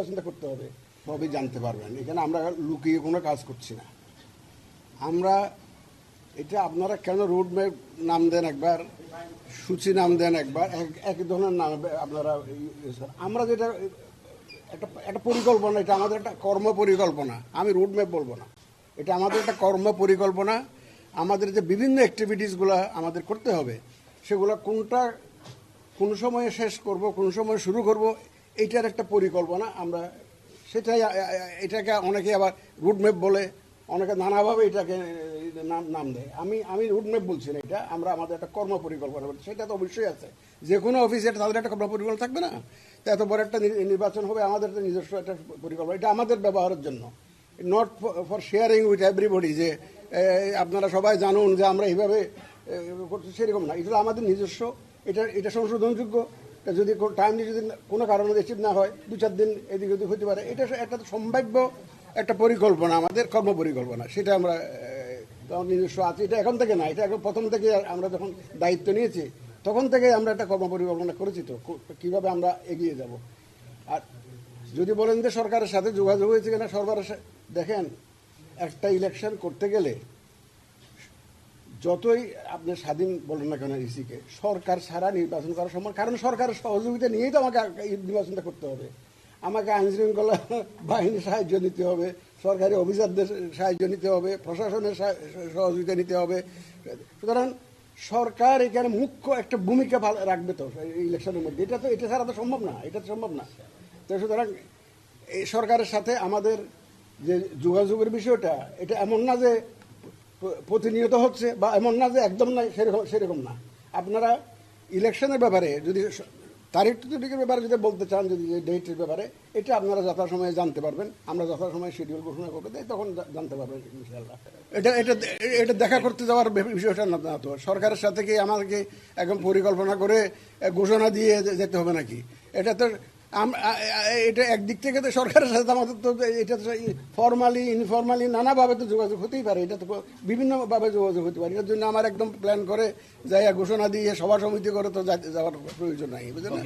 চিন্তা করতে হবে, সবই জানতে পারবেন। এখানে আমরা লুকিয়ে কোনো কাজ করছি না। আমরা এটা আপনারা কেন রোড ম্যাপ নাম দেন একবার, সূচি নাম দেন একবার, এক- ধরনের নাম আপনারা আমরা যেটা, একটা একটা পরিকল্পনা, এটা আমাদের একটা কর্ম পরিকল্পনা, আমি রোড ম্যাপ বলব না। এটা আমাদের একটা কর্ম পরিকল্পনা, আমাদের যে বিভিন্ন অ্যাক্টিভিটিসগুলো আমাদের করতে হবে, সেগুলো কোনটা, কোন সময়ে শেষ করব, কোন সময় শুরু করব এইটার একটা পরিকল্পনা, আমরা সেটাই এটাকে অনেকে আবার রুট ম্যাপ বলে, অনেকে নানাভাবে এটাকে নাম নাম দেয়। আমি আমি রুট ম্যাপ বলছি না এটা, আমরা আমাদের একটা কর্ম পরিকল্পনা। সেটা তো অবশ্যই আছে। যে কোনো অফিসে তাদের একটা কর্ম পরিকল্পনা থাকবে না? তো এত বড় একটা নির্বাচন হবে, আমাদের তো নিজস্ব একটা পরিকল্পনা, এটা আমাদের ব্যবহারের জন্য। Not for sharing with everybody যে আপনারা সবাই জানুন যে আমরা এইভাবে করছি, সেরকম না। এগুলো আমাদের নিজস্ব, এটা এটা সংশোধনযোগ্য। এটা যদি টাইমলি যদি কোনো কারণে রিসিভ না হয়, দু চার দিন এদিক ওদিক হতে পারে, এটা একটা সম্ভাব্য একটা পরিকল্পনা, আমাদের কর্ম পরিকল্পনা সেটা আমরা নিজস্ব আছে, এটা এখন থেকে না, এটা এখন প্রথম থেকে আমরা যখন দায়িত্ব নিয়েছি, তখন থেকে আমরা একটা কর্ম পরিকল্পনা করেছি তো কীভাবে আমরা এগিয়ে যাব। আর যদি বলেন যে সরকারের সাথে যোগাযোগ হয়েছে কিনা, সরকারের দেখেন, একটা ইলেকশন করতে গেলে যতই আপনি স্বাধীন বলেন না কেন ইসিকে সরকার ছাড়া নির্বাচন করা সম্ভব কারণ সরকারের সহযোগিতা নিয়েই তো আমাকে নির্বাচনটা করতে হবে। আমাকে আইন শৃঙ্খলা বাহিনীর সাহায্য নিতে হবে, সরকারি অফিসারদের সাহায্য নিতে হবে, প্রশাসনের সাহা- সহযোগিতা নিতে হবে। সুতরাং সরকার এখানে মুখ্য একটা ভূমিকা ভাল- রাখবে তো ইলেকশনের মধ্যে। এটা তো এটা ছাড়া তো সম্ভব না, এটা তো সম্ভব না। তো সুতরাং এই সরকারের সাথে আমাদের যে যোগাযোগের বিষয়টা, এটা এমন না যে প্রতিনিয়ত হচ্ছে বা এমন না যে একদম না সেরকম সেরকম না। আপনারা ইলেকশনের ব্যাপারে যদি তারিখের ব্যাপারে যদি বলতে চান, যদি ডেটের ব্যাপারে, এটা আপনারা যথাসময়ে জানতে পারবেন। আমরা যথাসময়ে শিডিউল ঘোষণা করবে দেয় তখন জানতে পারবেন ইনশাল্লাহ এটা এটা এটা দেখা করতে যাওয়ার বিষয়টা না তো। সরকারের সাথে কি আমাদেরকে একদম পরিকল্পনা করে ঘোষণা দিয়ে যেতে হবে নাকি? এটা তো এটা একদিক থেকে তো সরকারের সাথে আমাদের তো এটা তো ফর্মালি ইনফর্মালি নানাভাবে তো যোগাযোগ হতেই পারে। এটা তো বিভিন্নভাবে যোগাযোগ হতে পারে। এটার জন্য আমার একদম প্ল্যান করে যাইয়া ঘোষণা দিয়ে সভা সমিতি করে তো যাওয়ার প্রয়োজন নাই বুঝলেন?